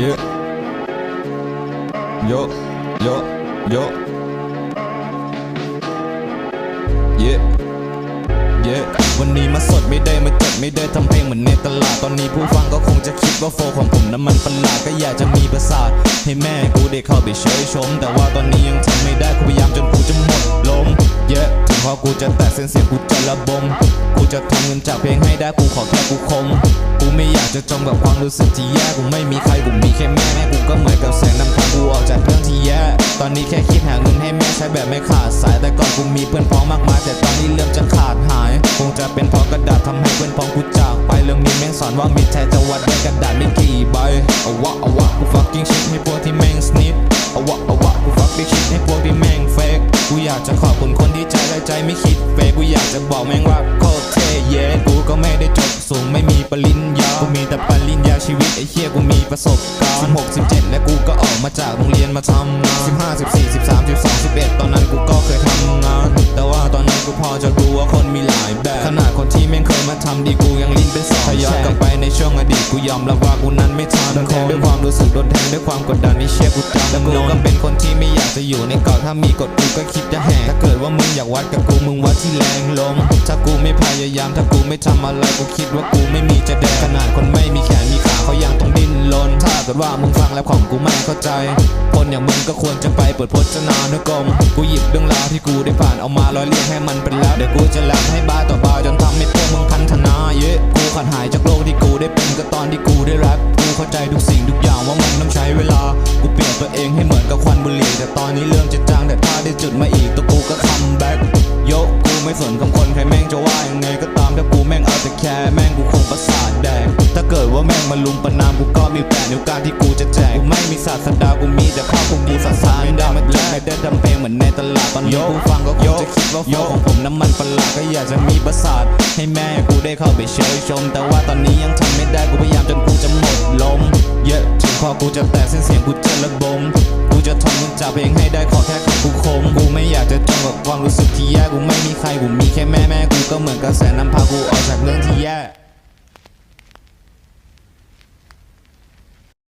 Yeah Yo Yo Yo Yeah Yeah วันนี้มาสดไม่ได้มาจัดไม่ได้ทำเพลงเหมือนในตลาด ตอนนี้ผู้ฟังก็คงจะคิดว่าโฟของผมนั้นมันประหลาดก็อยากจะมีประสาท ให้แม่กูได้เข้าไปเฉยชม แต่ว่าตอนนี้ยังทำไม่ได้กูพยายามจนกูจะหมดลม เยอะถึงพอกูจะแตะเส้นเสียงกูจะระบม กูจะทำเงินจากเพลงให้ได้กูขอแค่กูคม จะจมกับความรู้สึกที่แย่กูไม่มีใครกูมีแค่แม่แม่กูก็เหมือนกับแสงนำทางกูออกจากเรื่องที่แย่ตอนนี้แค่คิดหาเงินให้แม่ใช้แบบไม่ขาดสายแต่ก่อนกูมีเพื่อนพ้องมากมายแต่ตอนนี้เริ่มจะขาดหาย คงจะเป็นเพราะกระดาษทำให้เพื่อนพ้องกูจากไปเรื่องนี้แม่งสอนว่ามิตรแท้จะวัดด้วยกระดาษไม่กี่ใบเอาวะเอาวะกู fucking shit ให้พวกที่แม่งสนิทเอาวะเอาวะกู fucking shit ให้พวกที่แม่งเฟกกูอยากจะขอบคุณคนที่ใจและใจไม่คิดเฟกกูอยากจะบอกแม่งว่าโคตรเท่เย็นกูก็ไม่ได้จบสูงไม่มีปริญญา กูมีแต่ปริญญาชีวิตไอ้เหี้ยกูมีประสบการณ์16 17 และกูก็ออกมาจากโรงเรียนมาทำงาน15 14 13 12 11 ตอนนั้นกูก็เคยทำงาน แต่ว่าตอนนั้นกูพอจะรู้ว่าคนมีหลายแบบ ขนาดคนที่แม่งเคยมาทำดีกูยังลิ้นเป็นสองถ้าย้อนกลับไปในช่วงอดีตกูยอมรับว่ากูนั้นไม่ทันโดนแทงด้วยความรู้สึกโดนแทงด้วยความกดดันที่เชี่ยกูจำแล้วกูก็เป็นคนที่ไม่อยากจะอยู่ในเกาะถ้ามีกฎกูก็คิดจะแหกถ้าเกิดว่ามึงอยากวัดกับกูมึงวัดที่แรงลมถ้ากูไม่พ ยายามถ้ากูไม่ทำอะไรกูคิดว่ากูไม่มีจะแดกขนาดคนไม่มีแขนมีขาเขายังต้องดิ้นรนถ้าเกิดว่ามึงฟังแล้วของกูไม่เข้าใจ คนอย่างมึงก็ควรจะไปเปิดพจนานุกรมกูหยิบเรื่องราวที่กูได้ผ่านเอามาร้อยเรียงให้มันเป็นแล้วเดี๋ยวกูจะแลบให้บ้าต่อบ้าจนทำให้พวกมึงพันธนาเยอะกูขาดหายจากโลกที่กูได้เป็นก็ตอนที่กูได้แรปกูเข้าใจทุกสิ่งทุกอย่างว่ามันต้องใช้เวลากูเปลี่ยนตัวเองให้เหมือนกับควันบุหรี่แต่ตอนนี้เริ่มจะจางแต่ถ้าได้จุดมาอีกตัวกูก็คัมแบ็ก ไม่สนคำคนใครแม่งจะว่ายังไงก็ตามถ้ากูแม่งเอาแต่แค่แม่งกูคงประสาทแดงถ้าเกิดว่าแม่งมาลุมประนามกูก็มีแต่นิ้วการที่กูจะแจกกูไม่มีศาสดากูมีแต่ข้าวกูมีศาสนาไม่ได้มาแลกไม่ได้ทำเพลงเหมือนในตลาดตอนนี้กูฟังก็คงจะคิดว่าโฟของผมน้ำมันประหลาดก็อยากจะมีประสาทให้แม่กูได้เข้าไปเชยชม แต่ว่าตอนนี้ยังทำไม่ได้กูพยายามจนกูจะหมดลมเยอะถึงพอกูจะแตกเส้นเสียงกูจะระบมกูจะทำเงินจากเพลงให้ได้ขอแค่คำกูคมกูไม่อยากจะ ความรู้สึกที่แย่กูไม่มีใครกูมีแค่แม่แม่กูก็เหมือนกระแสน้ำพากูออกจากเรื่อง